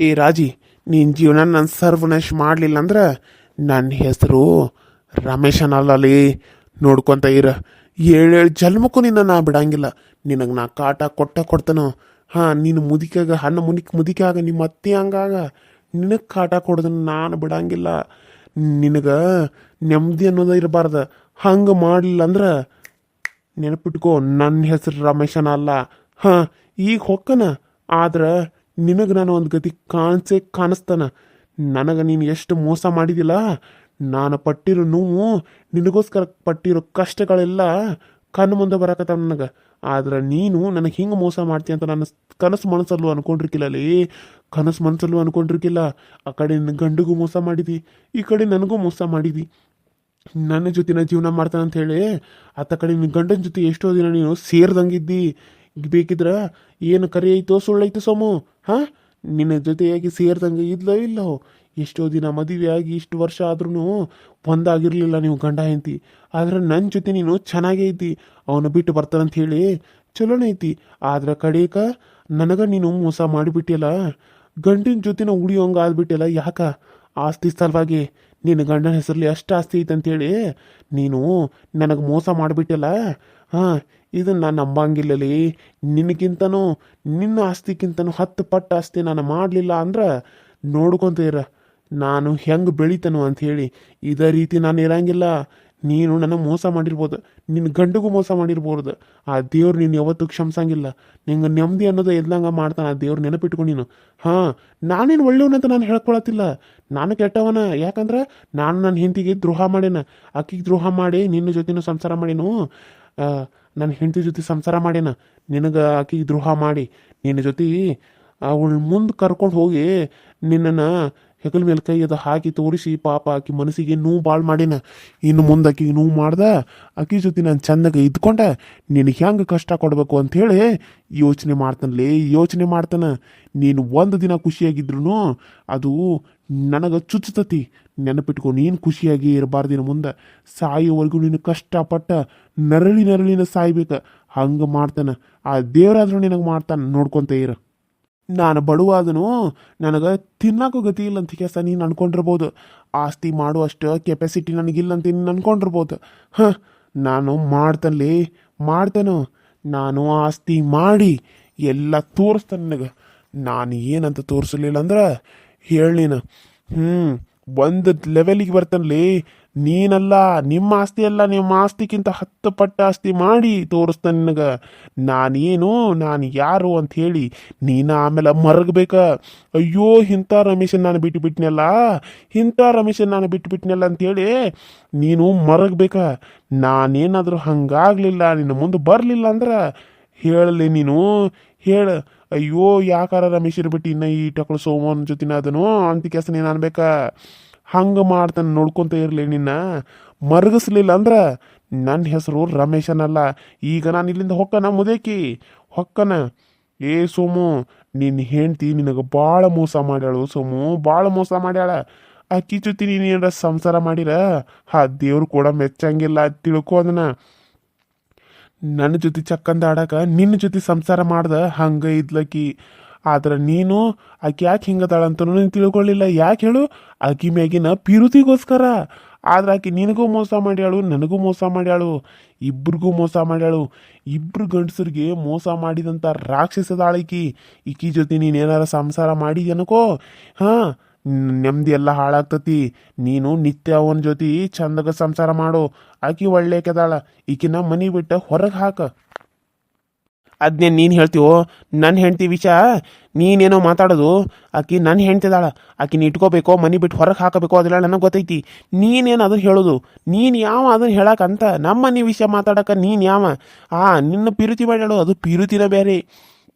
ಏ ರಾಜಿ ನಿನ್ನ ಜೀವನ ನನ್ನ ಸರ್ವನಾಶ ಮಾಡಲಿಲ್ಲ ಅಂದ್ರೆ ನನ್ನ ಹೆಸರು ರಮೇಶನಲ್ಲಲ್ಲಿ ನೋಡ್ಕೊತ ಇರ. ಏಳೇಳು ಜನ್ಮಕ್ಕೂ ನಿನ್ನ ನಾ ಬಿಡಂಗಿಲ್ಲ. ನಿನಗೆ ನಾ ಕಾಟ ಕೊಟ್ಟ ಕೊಡ್ತಾನೋ. ಹಾಂ, ನೀನು ಮುದಿಕಾಗ ಹಣ್ಣು ಮುನಿಕ್ ಮುದಿಕಾಗ ನಿಮ್ಮ ಅತ್ತೆ ಹಂಗಾಗ ನಿನಗೆ ಕಾಟ ಕೊಡ್ದನು ನಾನು ಬಿಡಂಗಿಲ್ಲ. ನಿನಗೆ ನೆಮ್ಮದಿ ಅನ್ನೋದು ಇರಬಾರ್ದು. ಹಂಗೆ ಮಾಡಲಿಲ್ಲ ಅಂದ್ರೆ ನೆನಪಿಟ್ಕೋ ನನ್ನ ಹೆಸರು ರಮೇಶನ ಅಲ್ಲ ಹಾಂ, ಈಗ ಹೊಕ್ಕನ. ಆದ್ರೆ ನಿನಗೆ ನಾನು ಒಂದು ಗತಿ ಕಾಣಿಸೇ ಕಾಣಿಸ್ತಾನ. ನನಗೆ ನೀನು ಎಷ್ಟು ಮೋಸ ಮಾಡಿದಿಲ್ಲ? ನಾನು ಪಟ್ಟಿರೋ ನೋವು, ನಿನಗೋಸ್ಕರ ಪಟ್ಟಿರೋ ಕಷ್ಟಗಳೆಲ್ಲ ಕಣ್ಣು ಮುಂದೆ ಬರಕತ್ತ ನನಗೆ. ಆದ್ರೆ ನೀನು ನನಗೆ ಹಿಂಗೆ ಮೋಸ ಮಾಡ್ತೀಯ ಅಂತ ನನ್ನ ಕನಸು ಮನಸ್ಸಲ್ಲೂ ಅನ್ಕೊಂಡಿರ್ಕಿಲ್ಲಲ್ಲಿ ಕನಸು ಮನಸ್ಸಲ್ಲೂ ಅನ್ಕೊಂಡಿರ್ಕಿಲ್ಲ? ಆ ಕಡೆ ನಿನ್ನ ಗಂಡಿಗೂ ಮೋಸ ಮಾಡಿದಿ, ಈ ಕಡೆ ನನಗೂ ಮೋಸ ಮಾಡಿದಿ. ನನ್ನ ಜೊತೆನ ಜೀವನ ಮಾಡ್ತಾನಂತ ಹೇಳಿ, ಆತ ಕಡೆ ನಿನ್ನ ಗಂಡನ ಜೊತೆ ಎಷ್ಟೋ ದಿನ ನೀನು ಸೇರ್ದಂಗಿದ್ದಿ. ಬೇಕಿದ್ರ ಏನು ಕರಿ ಐತೋ ಸುಳ್ಳೈತೋ ಸೋಮು, ಹಾ? ನಿನ್ನ ಜೊತೆಯಾಗಿ ಸೇರ್ದಂಗೆ ಇದ್ಲೋ ಇಲ್ಲೋ? ಎಷ್ಟೋ ದಿನ ಮದುವೆ ಆಗಿ ಇಷ್ಟು ವರ್ಷ ಆದ್ರೂ ಒಂದಾಗಿರಲಿಲ್ಲ ನೀವು ಗಂಡ ಹೆಂಡತಿ. ಆದ್ರೆ ನನ್ನ ಜೊತೆ ನೀನು ಚೆನ್ನಾಗೇ ಐತಿ ಅವನು ಬಿಟ್ಟು ಬರ್ತಾನಂತ ಹೇಳಿ ಚಲೋನೇ ಐತಿ. ಆದ್ರೆ ಕಡೇಕ, ನನಗ ನೀನು ಮೋಸ ಮಾಡಿಬಿಟ್ಟಿಲ್ಲ ಗಂಡಿನ ಜೊತೆನ ಉಳಿಯೋಂಗ ಆದ್ಬಿಟ್ಟಿಲ್ಲ ಯಾಕ? ಆಸ್ತಿ ಸಲುವಾಗಿ ನಿನ್ನ ಗಂಡನ ಹೆಸರಲ್ಲಿ ಅಷ್ಟು ಆಸ್ತಿ ಐತಂತೇಳಿ ನೀನು ನನಗೆ ಮೋಸ ಮಾಡಿಬಿಟ್ಟಿಲ್ಲ ಹಾಂ ಇದನ್ನ ನಾನು ನಂಬಂಗಿಲ್ಲಲಿ. ನಿನಗಿಂತನೂ, ನಿನ್ನ ಆಸ್ತಿಗಿಂತನೂ ಹತ್ತು ಪಟ್ಟು ಆಸ್ತಿ ನಾನು ಮಾಡಲಿಲ್ಲ ಅಂದ್ರೆ ನೋಡ್ಕೊಂತ ಇರ. ನಾನು ಹೆಂಗೆ ಬೆಳಿತನು ಅಂತ ಹೇಳಿ. ಇದೇ ರೀತಿ ನಾನು ಇರಂಗಿಲ್ಲ. ನೀನು ನನ್ನ ಮೋಸ ಮಾಡಿರ್ಬೋದು. ನಿನ್ನ ಗಂಡಿಗೂ ಮೋಸ ಮಾಡಿರ್ಬೋದು. ಆ ದೇವ್ರು ನೀನು ಯಾವತ್ತೂ ಕ್ಷಮಿಸಂಗಿಲ್ಲ. ನಿಂಗೆ ನೆಮ್ಮದಿ ಅನ್ನೋದು ಎದ್ದಂಗೆ ಮಾಡ್ತಾನೆ ಆ ದೇವ್ರು ನೆನಪಿಟ್ಕೊಂಡು ನೀನು. ಹಾಂ, ನಾನೇನು ಒಳ್ಳೆಯವನಂತ ನಾನು ಹೇಳ್ಕೊಳತ್ತಿಲ್ಲ. ನಾನು ಕೆಟ್ಟವನ. ಯಾಕಂದ್ರೆ ನಾನು ನನ್ನ ಹಿಂದಿಗೆ ದ್ರೋಹ ಮಾಡೇನ ಆಕಿಗೆ ದ್ರೋಹ ಮಾಡಿ ನಿನ್ನ ಜೊತೆನೂ ಸಂಸಾರ ಮಾಡೇನು ನನ್ನ ಹೆಂಡತಿ ಜೊತೆ ಸಂಸಾರ ಮಾಡ್ಯನ ನಿನಗೆ ಆಕೆಗೆ ದ್ರೋಹ ಮಾಡಿ, ನಿನ್ನ ಜೊತೆ ಅವಳ ಮುಂದೆ ಕರ್ಕೊಂಡು ಹೋಗಿ ನಿನ್ನನ್ನು ಹೆಗಲ ಮೇಲೆ ಕೈ ಅದು ಹಾಕಿ ತೋರಿಸಿ ಪಾಪ ಆಕಿ ಮನಸ್ಸಿಗೆ ನೋವು ಭಾಳ ಮಾಡಿನ. ಇನ್ನು ಮುಂದೆ ಆಕಿಗೆ ನೋವು ಮಾಡ್ದ, ಆಕಿ ಜೊತೆ ನಾನು ಚಂದಾಗಿ ಇದ್ಕೊಂಡೆ ನಿನಗೆ ಹೆಂಗೆ ಕಷ್ಟ ಕೊಡಬೇಕು ಅಂಥೇಳಿ ಯೋಚನೆ ಮಾಡ್ತಾನಲೇ ಯೋಚನೆ ಮಾಡ್ತಾನೆ. ನೀನು ಒಂದು ದಿನ ಖುಷಿಯಾಗಿದ್ರು ಅದು ನನಗೆ ಚುಚ್ಚತತಿ. ನೆನಪಿಟ್ಕೊ, ನೀನು ಖುಷಿಯಾಗಿ ಇರಬಾರ್ದಿನ ಮುಂದೆ ಸಾಯೋವರೆಗೂ ನೀನು ಕಷ್ಟಪಟ್ಟ ನರಳಿ ನರಳಿನ ಸಾಯ್ಬೇಕು. ಹಂಗೆ ಮಾಡ್ತಾನೆ. ಆ ದೇವರಾದ್ರೂ ನಿನಗೆ ಮಾಡ್ತಾನೆ. ನೋಡ್ಕೊತ ಇರು. ನಾನು ಬಡವಾದನು, ನನಗೆ ತಿನ್ನಕ್ಕೂ ಗತಿ ಇಲ್ಲ ಅಂತ ಕೆಲಸ ನೀನು ಅನ್ಕೊಂಡಿರ್ಬೋದು. ಆಸ್ತಿ ಮಾಡುವಷ್ಟು ಕೆಪಾಸಿಟಿ ನನಗಿಲ್ಲ ಅಂತ ನೀನು ಅನ್ಕೊಂಡಿರ್ಬೋದು. ಹಾಂ, ನಾನು ಮಾಡ್ತಲ್ಲಿ ಮಾಡ್ತಾನು. ನಾನು ಆಸ್ತಿ ಮಾಡಿ ಎಲ್ಲ ತೋರಿಸ್ತಾನೆ ನನಗೆ. ನಾನು ಏನಂತ ತೋರಿಸಲಿಲ್ಲ ಅಂದ್ರೆ ಹೇಳಿ ಹ್ಞೂ ಒಂದು ಲೆವೆಲಿಗೆ ಬರ್ತಾನಲ್ಲಿ ನೀನಲ್ಲ, ನಿಮ್ಮ ಆಸ್ತಿ ಅಲ್ಲ, ನಿಮ್ಮ ಆಸ್ತಿಗಿಂತ ಹತ್ತು ಪಟ್ಟು ಆಸ್ತಿ ಮಾಡಿ ತೋರಿಸ್ತಾನೆ ನಿನಗೆ. ನಾನೇನು, ನಾನು ಯಾರು ಅಂತ ಹೇಳಿ ನೀನು ಆಮೇಲೆ ಮರಗಬೇಕ. ಅಯ್ಯೋ, ಇಂಥ ರಮೇಶನ್ ನಾನು ಬಿಟ್ಟು ಬಿಟ್ನಲ್ಲ, ಇಂಥ ರಮೇಶನ್ ನಾನು ಬಿಟ್ಟು ಬಿಟ್ನಲ್ಲ ಅಂತೇಳಿ ನೀನು ಮರಗಬೇಕ. ನಾನೇನಾದರೂ ಹಂಗಾಗ್ಲಿಲ್ಲ, ನಿನ್ನ ಮುಂದೆ ಬರಲಿಲ್ಲ ಅಂದ್ರೆ ಹೇಳಲಿ ನೀನು. ಹೇಳ. ಅಯ್ಯೋ, ಯಾಕಾರ ರಮೇಶ್ ಇರ್ಬಿಟ್ಟು ಇನ್ನ ಈ ಟಕ್ಳು ಸೋಮನ್ ಜೊತೆನ ಅದನು? ಅಂತ ಕೆಲಸ ನೀನು ಅನ್ಬೇಕ? ಹಂಗೆ ಮಾಡ್ತಾನೆ ನೋಡ್ಕೊಂತ ಇರಲಿ ನಿನ್ನ. ಮರಗಿಸ್ಲಿಲ್ಲ ಅಂದ್ರೆ ನನ್ನ ಹೆಸರು ರಮೇಶನಲ್ಲ. ಈಗ ನಾನು ಇಲ್ಲಿಂದ ಹೊಕ್ಕನ ಮುದೇಕಿ? ಹೊಕ್ಕನ. ಏ ಸೋಮು ನಿನ್ನ ಹೆಂಡ್ತಿ ನಿನಗೆ ಭಾಳ ಮೋಸ ಮಾಡ್ಯಾಳು ಸೋಮು ಭಾಳ ಮೋಸ ಮಾಡ್ಯಾಳ. ಅಕ್ಕಿ ಜೊತೆ ನೀನು ಏನಾರ ಸಂಸಾರ ಮಾಡಿರ? ಆ ದೇವ್ರು ಕೂಡ ಮೆಚ್ಚಂಗಿಲ್ಲ, ತಿಳ್ಕೊ ಅದನ್ನ. ನನ್ನ ಜೊತೆ ಚಕ್ಕಂದ ಆಡಕ, ನಿನ್ನ ಜೊತೆ ಸಂಸಾರ ಮಾಡ್ದ ಹಂಗ ಇದ್ಲಕಿ. ಆದ್ರೆ ನೀನು ಆಕೆ ಯಾಕೆ ಹಿಂಗದಾಳ ಅಂತ ನೀನು ತಿಳ್ಕೊಳ್ಳಿಲ್ಲ ಯಾಕೆ ಹೇಳು? ಆಕಿ ಮ್ಯಾಗಿನ ಪಿರುತಿಗೋಸ್ಕರ. ಆದ್ರೆ ಆಕೆ ನಿನಗೂ ಮೋಸ ಮಾಡ್ಯಾಳು, ನನಗೂ ಮೋಸ ಮಾಡ್ಯಾಳು, ಇಬ್ರಿಗೂ ಮೋಸ ಮಾಡ್ಯಾಳು. ಇಬ್ರು ಗಂಡಸರಿಗೆ ಮೋಸ ಮಾಡಿದಂಥ ರಾಕ್ಷಸದಾಳಕಿ ಈಕಿ ಜೊತೆ ನೀನು ಏನಾರ ಸಂಸಾರ ಮಾಡಿದ್ಯನಕೋ? ಹಾಂ ನೆಮ್ಮದಿ ಎಲ್ಲ ಹಾಳಾಗ್ತತಿ. ನೀನು ನಿತ್ಯ ಅವನ ಜೊತೆ ಚಂದಗ ಸಂಸಾರ ಮಾಡು. ಆಕಿ ಒಳ್ಳೆ ಕೆದಾಳ. ಈಕಿನ ಮನಿ ಬಿಟ್ಟು ಹೊರಗೆ ಹಾಕ. ಅದ್ನೇನು ನೀನು ಹೇಳ್ತೀವೋ? ನನ್ನ ಹೆಂಡತಿ ವಿಷಯ ನೀನೇನೋ ಮಾತಾಡೋದು. ಆಕಿ ನನ್ನ ಹೆಂಡ್ತಿದಾಳ ಆಕಿನ ಇಟ್ಕೋಬೇಕೋ? ಮನಿ ಬಿಟ್ಟು ಹೊರಗೆ ಹಾಕಬೇಕೋ? ಅದೆಲ್ಲ ನನಗೆ ಗೊತ್ತೈತಿ. ನೀನೇನು ಅದನ್ನ ಹೇಳೋದು? ನೀನು ಯಾವ ಅದನ್ನು ಹೇಳಕ್ಕಂತ ನಮ್ಮ ಮನೆ ವಿಷಯ ಮಾತಾಡಕ ನೀನು ಯಾವ? ಆ, ನಿನ್ನ ಪಿರುತಿ ಮಾಡ್ಯಾಳು? ಅದು ಪಿರುತಿನ ಬೇರೆ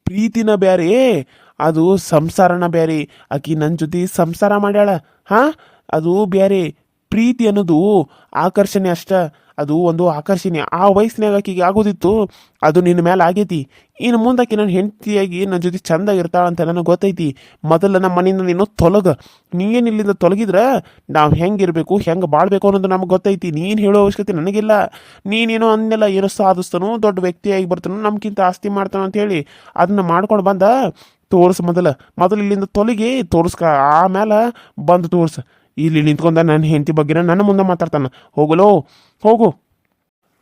ಪ್ರೀತಿನ ಬೇರೆ ಅದು ಸಂಸಾರನ ಬೇರೆ ಆಕಿ ನನ್ನ ಜೊತೆ ಸಂಸಾರ ಮಾಡ್ಯಾಳ. ಹಾ? ಅದು ಬೇರೆ ಪ್ರೀತಿ ಅನ್ನೋದು ಆಕರ್ಷಣೆ ಅಷ್ಟ. ಅದು ಒಂದು ಆಕರ್ಷಣೆ. ಆ ವಯಸ್ಸಿನಾಗ ಆಕಿಗೆ ಆಗೋದಿತ್ತು. ಅದು ನಿನ್ನ ಮೇಲೆ ಆಗೈತಿ. ಇನ್ನು ಮುಂದಾಕಿ ನನ್ನ ಹೆಂಡತಿಯಾಗಿ ನನ್ನ ಜೊತೆ ಚಂದಾಗಿ ಇರ್ತಾಳಂತ ನನಗೆ ಗೊತ್ತೈತಿ. ಮೊದಲು ನಮ್ಮ ಮನೆಯಿಂದ ನೀನು ತೊಲಗ. ನೀನು ಇಲ್ಲಿಂದ ತೊಲಗಿದ್ರೆ ನಾವು ಹೆಂಗಿರಬೇಕು ಹೆಂಗೆ ಬಾಳ್ಬೇಕು ಅನ್ನೋದು ನಮಗೆ ಗೊತ್ತೈತಿ. ನೀನು ಹೇಳೋ ಅವಶ್ಯಕತೆ ನನಗಿಲ್ಲ. ನೀನೇನೋ ಅಂದೆಲ್ಲ ಏನೋ ಸಾಧಿಸ್ತಾನೋ, ದೊಡ್ಡ ವ್ಯಕ್ತಿಯಾಗಿ ಬರ್ತಾನೋ ನಮ್ಗಿಂತ ಆಸ್ತಿ ಮಾಡ್ತಾನೋ ಅಂತ ಹೇಳಿ ಅದನ್ನ ಮಾಡ್ಕೊಂಡು ಬಂದ. ತೋರ್ಸು ಮೊದಲ. ಮೊದಲು ಇಲ್ಲಿಂದ ತೊಲಗಿ, ತೋರಿಸ್ಕ. ಆಮೇಲೆ ಬಂದು ತೋರಿಸ. ಇಲ್ಲಿ ನಿಂತ್ಕೊಂಡ ನನ್ನ ಹೆಂಡತಿ ಬಗ್ಗೆ ನನ್ನ ಮುಂದೆ ಮಾತಾಡ್ತಾನ. ಹೋಗಲೋ? ಹೋಗು.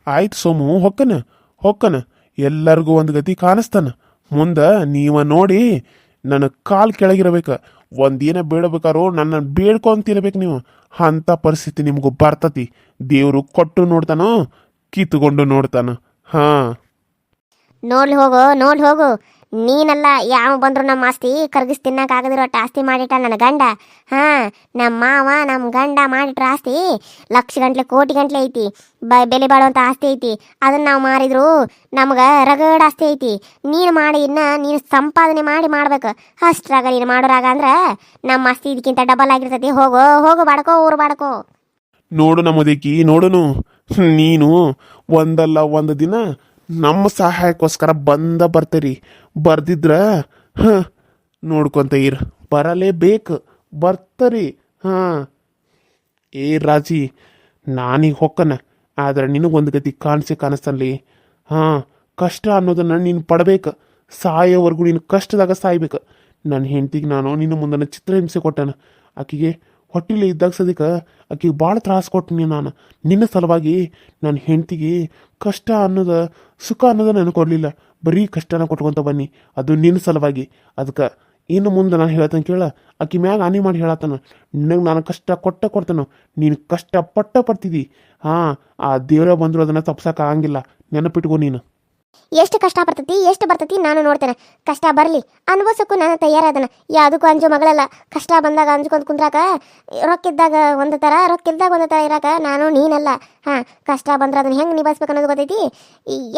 ಆಯ್ತು ಸೋಮು, ಹೊಕ್ಕನ? ಹೊಕ್ಕನ? ಎಲ್ಲರಿಗೂ ಒಂದು ಗತಿ ಕಾಣಿಸ್ತಾನ. ಮುಂದೆ ನೀವ ನೋಡಿ, ನನ್ನ ಕಾಲು ಕೆಳಗಿರಬೇಕು. ಒಂದೇನ ಬೇಡಬೇಕಾರೋ ನನ್ನ ಬೇಡ್ಕೊಂತಿರ್ಬೇಕು ನೀವು. ಅಂಥ ಪರಿಸ್ಥಿತಿ ನಿಮಗೂ ಬರ್ತತಿ. ದೇವರು ಕೊಟ್ಟು ನೋಡ್ತಾನೋ, ಕಿತ್ಕೊಂಡು ನೋಡ್ತಾನ. ಹಾಂ. ನೋಡ್ಲಿ ಹೋಗು ನೋಡ್ಲಿ ಹೋಗು. ನೀನಲ್ಲ ಯಾವ ಬಂದ್ರು ನಮ್ಮ ಆಸ್ತಿ ಕರ್ಗಿಸ್ ತಿನ್ನಕ್ ಆಗದಿರೋ ಅಷ್ಟ್ ಆಸ್ತಿ ಮಾಡಿಟ್ಟ ನನ್ನ ಗಂಡ? ಹಾ ನಮ್ಮ ಮಾವ ನಮ್ಮ ಗಂಡ ಮಾಡಿಟ್ರ ಆಸ್ತಿ? ಲಕ್ಷ ಗಂಟ್ಲೆ, ಕೋಟಿ ಗಂಟ್ಲೆ ಐತಿ. ಬ, ಬೆಲೆ ಬಾಳುವಂಥ ಆಸ್ತಿ ಐತಿ. ಅದನ್ನ ನಾವು ಮಾರಿದ್ರು ನಮ್ಗೆ ರಗಡ ಆಸ್ತಿ ಐತಿ. ನೀನು ಮಾಡಿ ಇನ್ನ ನೀನು ಸಂಪಾದನೆ ಮಾಡಿ ಮಾಡ್ಬೇಕು. ಅಷ್ಟ್ರಾಗ ನೀನು ಮಾಡೋರಾಗ ಅಂದ್ರೆ ನಮ್ಮ ಆಸ್ತಿ ಇದಕ್ಕಿಂತ ಡಬಲ್ ಆಗಿರ್ತೈತಿ. ಹೋಗೋ, ಹೋಗು ಬಾಡ್ಕೋ, ಊರು ಬಾಡ್ಕೋ. ನೋಡು ನಮ್ಮದಿಕ್ಕಿ, ನೋಡುನು. ನೀನು ಒಂದಲ್ಲ ಒಂದು ದಿನ ನಮ್ಮ ಸಹಾಯಕ್ಕೋಸ್ಕರ ಬಂದ ಬರ್ತೀರಿ. ಬರ್ದಿದ್ರ, ಹ, ನೋಡ್ಕೊಂತ ಇರ್. ಬರಲೇಬೇಕು. ಬರ್ತರಿ, ಹಾ. ಏ ರಾಜಿ, ನಾನೀಗ ಹೊಕ್ಕನ, ಆದ್ರೆ ನಿನಗೊಂದು ಗತಿ ಕಾಣಿಸಿ ಕಾಣಿಸ್ತಲ್ಲಿ ಹಾ, ಕಷ್ಟ ಅನ್ನೋದನ್ನ ನೀನು ಪಡಬೇಕು. ಸಾಯೋವರೆಗೂ ನೀನು ಕಷ್ಟದಾಗ ಸಾಯ್ಬೇಕು. ನನ್ನ ಹೆಂಡತಿಗೆ ನಾನು ನಿನ್ನ ಮುಂದನ ಚಿತ್ರಹಿಂಸೆ ಕೊಟ್ಟನ. ಆಕಿಗೆ ಹೊಟ್ಟಿಲಿ ಇದ್ದಾಗ ಸದಿಕ ಆಕಿಗೆ ಭಾಳ ತ್ರಾಸ ಕೊಟ್ಟಿನಿ ನಾನು. ನಿನ್ನ ಸಲುವಾಗಿ ನನ್ನ ಹೆಂಡತಿಗೆ ಕಷ್ಟ ಅನ್ನೋದ, ಸುಖ ಅನ್ನೋದ ನನಗೆ ಕೊಡಲಿಲ್ಲ. ಬರೀ ಕಷ್ಟನ ಕೊಟ್ಕೊಂತ ಬನ್ನಿ. ಅದು ನಿನ್ನ ಸಲುವಾಗಿ. ಅದಕ್ಕೆ ಇನ್ನು ಮುಂದೆ ನಾನು ಹೇಳ್ತಾನೆ ಕೇಳ? ಆಕಿ ಮ್ಯಾಗ ಹಾನಿ ಮಾಡಿ ಹೇಳತ್ತಾನ. ನಿನಗೆ ನಾನು ಕಷ್ಟ ಕೊಟ್ಟ ಕೊಡ್ತಾನೋ. ನೀನು ಕಷ್ಟ ಪಟ್ಟ ಪಡ್ತಿದ್ದಿ ಹಾಂ, ಆ ದೇವರ ಬಂದರೂ ಅದನ್ನು ತಪ್ಸೋಕ್ಕಾಗಂಗಿಲ್ಲ ನೆನಪಿಟ್ಕೋ ನೀನು. ಎಷ್ಟು ಕಷ್ಟ ಬರ್ತತಿ ಎಷ್ಟು ಬರ್ತತಿ ನಾನು ನೋಡ್ತೇನೆ. ಕಷ್ಟ ಬರಲಿ, ಅನ್ಭವಿಸಕ್ಕೂ ನಾನು ತಯಾರಾದನ. ಯಾವುದಕ್ಕೂ ಅಂಜು ಮಗಳಲ್ಲ, ಕಷ್ಟ ಬಂದಾಗ ಅಂಜ್ಕೊಂಡ್ ಕುಂದ್ರಾಕ, ರೊಕ್ಕಿದ್ದಾಗ ಒಂದು ಥರ ರೊಕ್ಕಿದ್ದಾಗ ಒಂದು ಥರ ಇರಾಕ, ನಾನು ನೀನಲ್ಲ. ಹಾಂ, ಕಷ್ಟ ಬಂದ್ರೆ ಅದನ್ನ ಹೆಂಗೆ ನಿಭಾಯಿಸ್ಬೇಕು ಅನ್ನೋದು ಗೊತ್ತೈತಿ?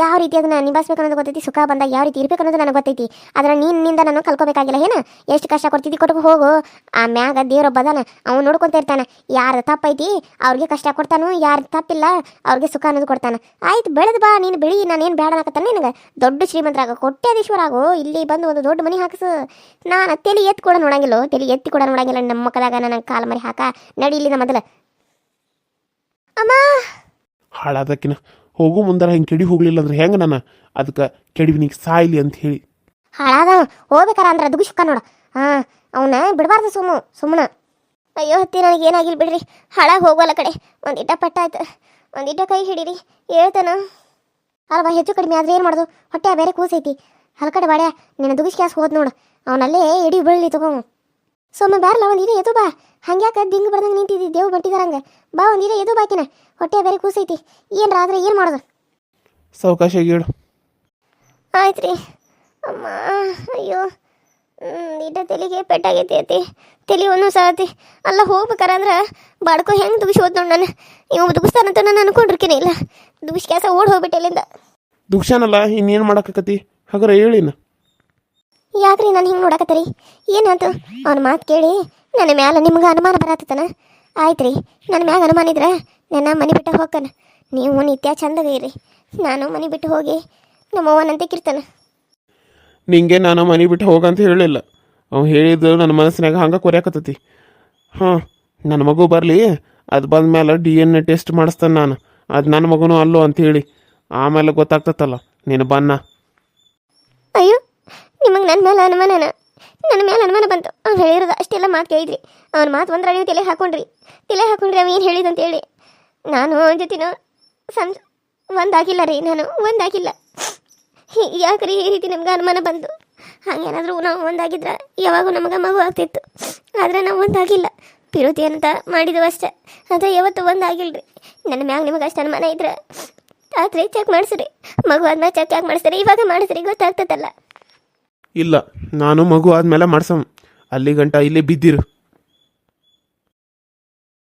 ಯಾವ ರೀತಿ ಅದನ್ನ ನಿಭಾಯಿಸ್ಬೇಕು ಅನ್ನೋದು ಗೊತ್ತೈತಿ? ಸುಖ ಬಂದಾಗ ಯಾವ ರೀತಿ ಇರ್ಬೇಕು ಅನ್ನೋದು ನನಗೆ ಗೊತ್ತೈತಿ. ಆದ್ರೆ ನಿನ್ನಿಂದ ನಾನು ಕಲ್ಕೋಬೇಕಾಗಿಲ್ಲ ಏನ ಎಷ್ಟು ಕಷ್ಟ ಕೊಡ್ತಿದ್ದಿ ಕೊಟ್ಟು ಹೋಗು. ಆ ಮ್ಯಾಗ ದೇವ್ರೊಬ್ಬ ಅದಾನ, ಅವ್ನು ನೋಡ್ಕೊಂತ ಇರ್ತಾನೆ. ಯಾರು ತಪ್ಪೈತಿ, ಅವ್ರಿಗೆ ಕಷ್ಟ ಕೊಡ್ತಾನು, ಯಾರು ತಪ್ಪಿಲ್ಲ, ಅವ್ರಿಗೆ ಸುಖ ಅನ್ನೋದು ಕೊಡ್ತಾನೆ. ಆಯ್ತು, ಬೆಳೆದು ಬಾ, ನೀನು ಬೆಳಿ ನಾನೇನು ಬೇಡ ಅನ್ನಕತ್ತಾನೆ ನಿನಗೆ? ದೊಡ್ಡ ಶ್ರೀಮಂತರಾಗ, ಕೋಟ್ಯಾಧೀಶ್ವರ ಆಗು, ಇಲ್ಲಿ ಬಂದು ಒಂದು ದೊಡ್ಡ ಮನೆ ಹಾಕಿಸು. ನಾನು ತಲೆ ಎತ್ತಿ ಕೂಡ ನೋಡಂಗಿಲ್ಲ, ತಲೆ ಎತ್ತಿ ಕೂಡ ನೋಡಂಗಿಲ್ಲ ನಮ್ಮ ಮಕ್ಕಳಾಗ ನನಗೆ ಕಾಲು ಮರಿ ಹಾಕ, ನಡಿ ಇಲ್ಲಿ ಮೊದಲ. ಹಾಳಾದಕ್ಕಿನ ಹೋಗು ಮುಂದಾರ ಹಿಂಗೆ ಕೆಡಿ ಹೋಗ್ಲಿಲ್ಲ ಅಂದ್ರೆ ಹೆಂಗೆ ನಾನು? ಅದಕ್ಕೆ ಕೆಡಿವಿನಿಗೆ ಸಾಯ್ಲಿ ಅಂತ ಹೇಳಿ. ಹಾಳಾದ ಹೋಗ್ಬೇಕಾರ ಅಂದ್ರೆ ಅದು ಶುಕ್ಕ ನೋಡ. ಹಾಂ ಅವನ ಬಿಡಬಾರ್ದು ಸುಮ್ಮ ಸುಮ್ಮನ. ಅಯ್ಯೋ ಹತ್ತಿ ನನಗೆ ಏನಾಗಿಲ್ಲ ಬಿಡ್ರಿ. ಹಾಳಾಗಿ ಹೋಗಲ್ಲ ಕಡೆ. ಒಂದಿಟ್ಟ ಪಟ್ಟ ಆಯ್ತು ಒಂದಿಟ್ಟ ಕೈ ಹಿಡೀರಿ. ಹೇಳ್ತಾನ. ಅಲ್ವಾ ಹೆಚ್ಚು ಕಡಿಮೆ ಆದ್ರೆ ಏನು ಮಾಡೋದು? ಹೊಟ್ಟೆ ಬೇರೆ ಕೂಸೈತಿ. ಹಲ್ಕಡೆ ಬಾಡ್ಯ ನಿನ್ನ ದುಗಿಸ್ ಕ್ಯಾಸ್ ಹೋದ್ ನೋಡು. ಅವನಲ್ಲೇ ಇಡೀ ಬೀಳಲಿ ತಗೋ. ಸೊಮ್ಮೆ ಬಾರಲ್ಲ ಒಂದಿನ ಎದು ಬಾ. ಹಂಗ್ಯಾಕ ದಿಂಗ್ ಬರ್ದಂಗೆ ನಿಂತಿದ್ದಿ ದೇವ್ ಹಂಗೆ. ಬಾ ಒಂದಿನ ಎದು ಬಾಕಿನ. ಹೊಟ್ಟೆ ಬೇರೆ ಕೂಸೈತಿ. ಏನ್ರ ಆದ್ರೆ ಏನು ಮಾಡೋದು? ಸಾವಕಾಶ ಹೇಳು. ಆಯ್ತು ರೀ ಅಮ್ಮ ಅಯ್ಯೋ. ಇಡ ತಲೆಗೆ ಪೆಟ್ಟಾಗೈತಿ ಐತಿ ತಲೆ ಒಂದು ಸಾತಿ ಅಲ್ಲ ಹೋಗ್ಬೇಕಾರ ಅಂದ್ರೆ ಬಾಡ್ಕೋ ಹೆಂಗೆ ಹೋದ್ ನೋಡಿ ನಾನು. ಇವ್ ದುಗಿಸ್ತಾನಂತ ನಾನು ಅನ್ಕೊಂಡಿರ್ತೀನಿ ಇಲ್ಲ? ದುಗಿಸ್ ಕ್ಯಾಸ ಓಡ್ ಹೋಗ್ಬಿಟ್ಟೆ ಇಲ್ಲಿಂದ. ದುಕ್ಷಾನಲ್ಲ ಇನ್ನೇನು ಮಾಡಕತ್ತಿ? ಹಾಗಾರೆ ಹೇಳಿನ? ಯಾಕ್ರಿ ನಾನು ಹಿಂಗೆ ನೋಡಕತ್ತೀರಿ? ಏನಾಯ್ತು ಅವ್ನ ಮಾತು ಕೇಳಿ. ನನ್ನ ಮ್ಯಾಲ ನಿಮ್ಗೆ ಅನುಮಾನ ಬರತ್ತನ? ಆಯ್ತು ರೀ ನನ್ನ ಮ್ಯಾಗ ಅನುಮಾನ ಇದ್ರೆ ನನ್ನ ಮನೆ ಬಿಟ್ಟು ಹೋಗ್ಕನ ನೀವು ನಿತ್ಯ ಚಂದಾಗ ಇರಿ. ನಾನು ಮನೆ ಬಿಟ್ಟು ಹೋಗಿ ನಮ್ಮ ನಮ್ಮವ್ವನಂತೆ ಕಿರ್ತಾನೆ. ನಿಂಗೆ ನಾನು ಮನೆ ಬಿಟ್ಟು ಹೋಗಂತ ಹೇಳಿಲ್ಲ ಅವ್ನು ಹೇಳಿದ್ದು ನನ್ನ ಮನಸ್ಸಿನಾಗ ಹಂಗೆ ಕೊರ್ಯಾಕತ್ತತಿ. ಹಾಂ ನನ್ನ ಮಗು ಬರಲಿ ಅದು ಬಂದ ಮೇಲೆ ಡಿ ಎನ್ ಎ ಟೆಸ್ಟ್ ಮಾಡಿಸ್ತಾನೆ ನಾನು. ಅದು ನನ್ನ ಮಗನೂ ಅಲ್ಲೋ ಅಂತ ಹೇಳಿ. ಆಮೇಲೆ ಗೊತ್ತಾಗ್ತತ್ತಲ್ಲ ನೀನು ಬನ್ನ. ಅಯ್ಯೋ ನಿಮಗೆ ನನ್ನ ಮೇಲೆ ಅನುಮಾನನ? ನನ್ನ ಮೇಲೆ ಅನುಮಾನ ಬಂತು. ಅವ್ನು ಹೇಳಿರೋದು ಅಷ್ಟೆಲ್ಲ ಮಾತು ಕೇಳಿದ್ರಿ. ಅವ್ನ ಮಾತು ಒಂದ್ರ ನೀವು ತಲೆ ಹಾಕೊಂಡ್ರಿ. ತಲೆ ಹಾಕೊಂಡ್ರಿ ಅವ ಏನು ಹೇಳಿದಂತ ಹೇಳಿ. ನಾನು ಅವನ ಜೊತೆನೂ ಸಂ, ಒಂದಾಗಿಲ್ಲ ರೀ, ನಾನು ಒಂದಾಗಿಲ್ಲ. ಯಾಕ್ರಿ ಈ ರೀತಿ ನಮ್ಗೆ ಅನುಮಾನ ಬಂತು ಹಾಗೇನಾದರೂ ನಾವು ಒಂದಾಗಿದ್ರೆ ಯಾವಾಗೂ ನಮಗೆ ಮಗು ಆಗ್ತಿತ್ತು. ಆದರೆ ನಾವು ಒಂದಾಗಿಲ್ಲ. ಪಿರುತಿ ಅಂತ ಮಾಡಿದವು ಅಷ್ಟೇ. ಅದು ಯಾವತ್ತು ಒಂದಾಗಿಲ್ರಿ. ನನ್ನ ಮ್ಯಾಗ ನಿಮಗೆ ಅಷ್ಟು ಅನುಮಾನ ಇದ್ರೆ, ರಾತ್ರಿ ಚೆಕ್ ಮಾಡಿಸ್ರಿ. ಮಗು ಅದನ್ನ ಚೆಕ್ ಯಾಕೆ ಮಾಡಿಸ್ರಿ ಇವಾಗ ಮಾಡಿಸ್ರಿ ಗೊತ್ತಾಗ್ತದಲ್ಲ. ಇಲ್ಲ ನಾನು ಮಗು ಆದಮೇಲೆ ಮಾಡ್ಸಮ್ ಅಲ್ಲಿ ಗಂಟ ಇಲ್ಲಿ ಬಿದ್ದಿರು.